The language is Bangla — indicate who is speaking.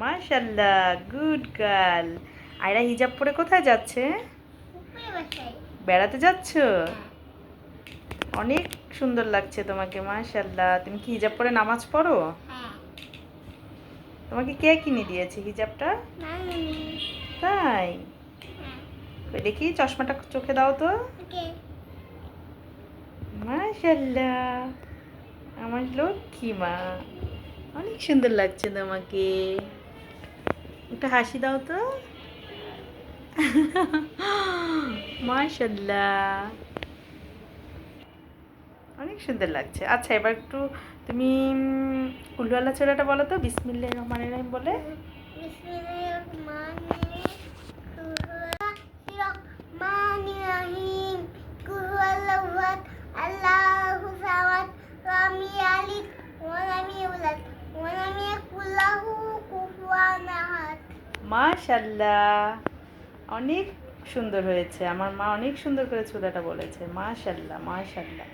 Speaker 1: মাশাল্লাহ গুড গার্ল আয়রা হিজাব পরে কোথায় যাচ্ছে? বেড়াতে যাচ্ছ? অনেক সুন্দর লাগছে তোমাকে মাশাল্লাহ তুমি কি হিজাব পরে নামাজ পড়ো? তোমাকে কে কিনে দিয়েছে হিজাবটা? তাই?
Speaker 2: হ্যাঁ।
Speaker 1: দেখি চশমাটা চোখে দাও তো। মাশাল্লাহ আমার লক্ষ্মী মা। অনেক সুন্দর লাগছে তোমাকে। একটা হাসি দাও তো। মার্শাল্লাহ অনেক সুন্দর লাগছে। আচ্ছা এবার একটু তুমি উল্লু আল্লাহ বলো তো বিসমিল্লা রহমান রহিম বলে। মাশাল্লাহ অনেক সুন্দর হয়েছে। আমার মা অনেক সুন্দর করে চুলাটা বলেছে। মাশাল্লাহ মাশাল্লাহ